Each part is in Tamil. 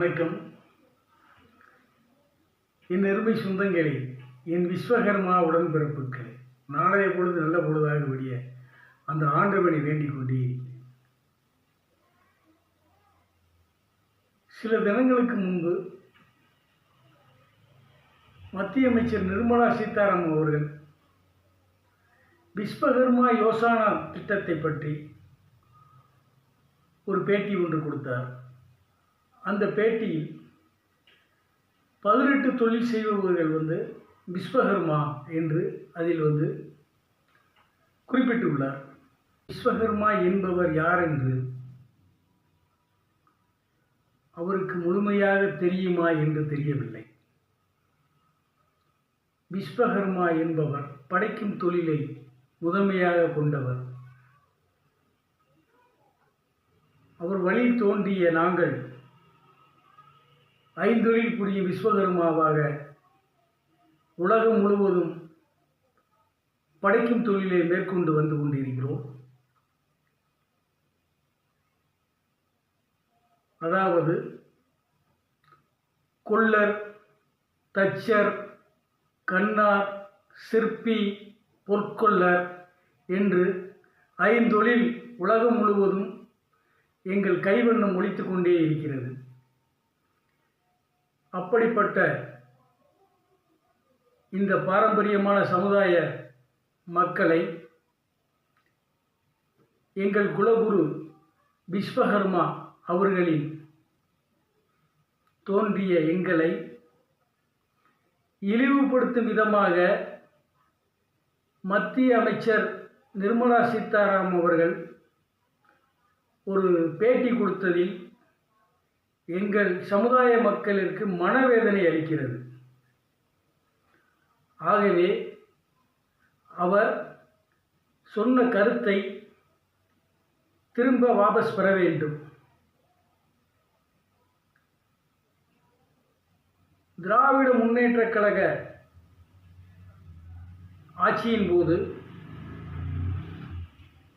வணக்கம். என் அருமை சொந்தங்களே என் விஸ்வகர்மா உடன்பிறப்புக்கு நாளைய பொழுது நல்ல பொழுதாக விடிய அந்த ஆண்டவனை வேண்டிக் கொண்டிருக்கிறேன் சில தினங்களுக்கு முன்பு மத்திய அமைச்சர் நிர்மலா சீதாராமன் அவர்கள் விஸ்வகர்மா யோசானா திட்டத்தை பற்றி ஒரு பேட்டி ஒன்று கொடுத்தார். அந்த பேட்டியில் பதினெட்டு தொழில் செய்பவர்கள் வந்து விஸ்வகர்மா என்று அதில் வந்து குறிப்பிட்டுள்ளார். விஸ்வகர்மா என்பவர் யார் என்று? அவருக்கு முழுமையாக தெரியுமா என்று தெரியவில்லை. விஸ்வகர்மா என்பவர் படைக்கும் தொழிலை முதன்மையாக கொண்டவர். அவர் வழி தோன்றிய நாங்கள் ஐந்தொழில் புரிய விஸ்வகர்மாவாக உலகம் முழுவதும் படைக்கும் தொழிலை மேற்கொண்டு வந்து கொண்டிருக்கிறோம். அதாவது கொல்லர் தச்சர் கண்ணார் சிற்பி பொற்கொல்லர் என்று ஐந்தொழில் உலகம் முழுவதும் எங்கள் கைவண்ணம் ஒழித்து கொண்டே இருக்கிறது. அப்படிப்பட்ட இந்த பாரம்பரியமான சமுதாய மக்களை எங்கள் குலகுரு விஸ்வகர்மா அவர்களின் தோன்றிய எங்களை இழிவுபடுத்தும் விதமாக மத்திய அமைச்சர் நிர்மலா சீதாராம் அவர்கள் ஒரு பேட்டி கொடுத்ததில் எங்கள் சமுதாய மக்களிற்கு மனவேதனை அளிக்கிறது. ஆகவே அவர் சொன்ன கருத்தை திரும்ப வாபஸ் பெற வேண்டும். திராவிட முன்னேற்ற கழக ஆட்சியின் போது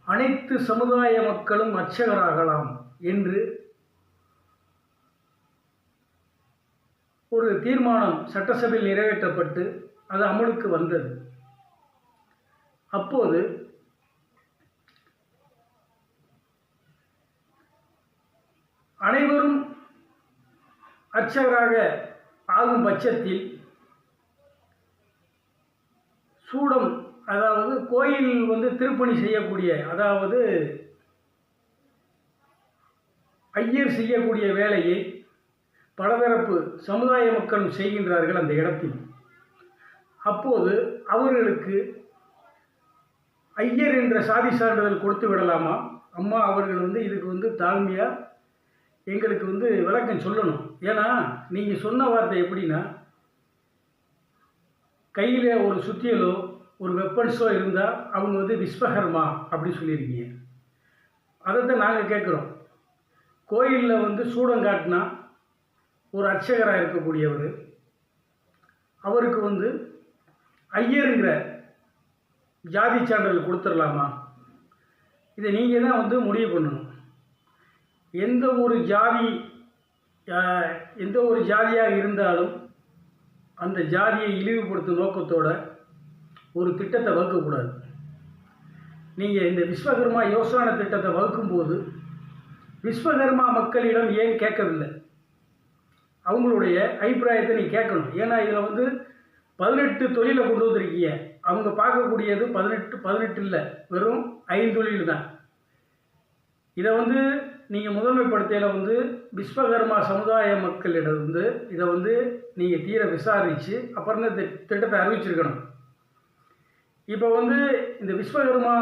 அனைத்து சமுதாய மக்களும் அர்ச்சகராகலாம் என்று ஒரு தீர்மானம் சட்டசபையில் நிறைவேற்றப்பட்டு அது அமலுக்கு வந்தது. அப்போது அனைவரும் அர்ச்சகராக ஆகும் பட்சத்தில் சூடம் அதாவது கோயில் வந்து திருப்பணி செய்யக்கூடிய அதாவது ஐயர் செய்யக்கூடிய வேலையை பலதரப்பு சமுதாய மக்களும் செய்கின்றார்கள் அந்த இடத்தில். அப்போது அவர்களுக்கு ஐயர் என்ற சாதி சான்றிதழ் கொடுத்து விடலாமா? அம்மா அவர்கள் வந்து இதுக்கு வந்து தாழ்மையாக எங்களுக்கு வந்து விளக்கம் சொல்லணும். ஏன்னா நீங்கள் சொன்ன வார்த்தை எப்படின்னா கையில் ஒரு சுத்தியலோ ஒரு வெப்பன்ஸோ இருந்தால் அவங்க வந்து விஸ்வகர்மா அப்படி சொல்லியிருக்கீங்க. அதைத்தான் நாங்கள் கேட்குறோம். கோயிலில் வந்து சூடம் காட்டினா ஒரு அர்ச்சகராக இருக்கக்கூடியவர். அவருக்கு வந்து ஐயருங்கிற ஜாதி சான்றிதழ் கொடுத்துடலாமா? இதை நீங்கள் தான் வந்து முடிவு பண்ணணும். எந்த ஒரு ஜாதி எந்த ஒரு ஜாதியாக இருந்தாலும் அந்த ஜாதியை இழிவுபடுத்தும் நோக்கத்தோட ஒரு திட்டத்தை வகுக்கக்கூடாது. நீங்கள் இந்த விஸ்வகர்மா யோசனை திட்டத்தை வகுக்கும்போது விஸ்வகர்மா மக்களிடம் ஏன் கேட்கவில்லை? அவங்களுடைய அபிப்பிராயத்தை நீ கேட்கணும். ஏன்னா இதில் வந்து பதினெட்டு தொழிலை கொண்டு வந்திருக்கீங்க. அவங்க பார்க்கக்கூடியது பதினெட்டு பதினெட்டு இல்லை. வெறும் ஐந்தொழில் தான். இதை வந்து நீங்கள் முதன்மைப்படுத்தையில் வந்து விஸ்வகர்மா சமுதாய மக்களிடம் வந்து இதை வந்து நீங்கள் தீர விசாரித்து அப்புறம் தான் இந்த திட்டத்தை அறிவிச்சிருக்கணும். இப்போ வந்து இந்த விஸ்வகர்மா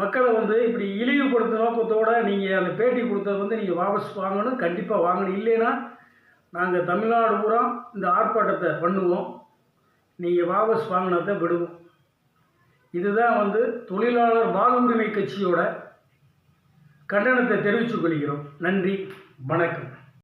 மக்களை வந்து இப்படி இழிவுபடுத்த நோக்கத்தோடு நீங்கள் அந்த பேட்டி கொடுத்தது வந்து நீங்கள் வாபஸ் வாங்கணும். கண்டிப்பாக வாங்கணும். இல்லைன்னா நாங்கள் தமிழ்நாடு பூரா இந்த ஆர்ப்பாட்டத்தை பண்ணுவோம். நீங்கள் வாபஸ் வாங்கினதை விடுவோம். இதுதான் வந்து தொழிலாளர் வாழ்வுரிமை கட்சியோட கண்டனத்தை தெரிவித்துக் கொள்கிறோம். நன்றி. வணக்கம்.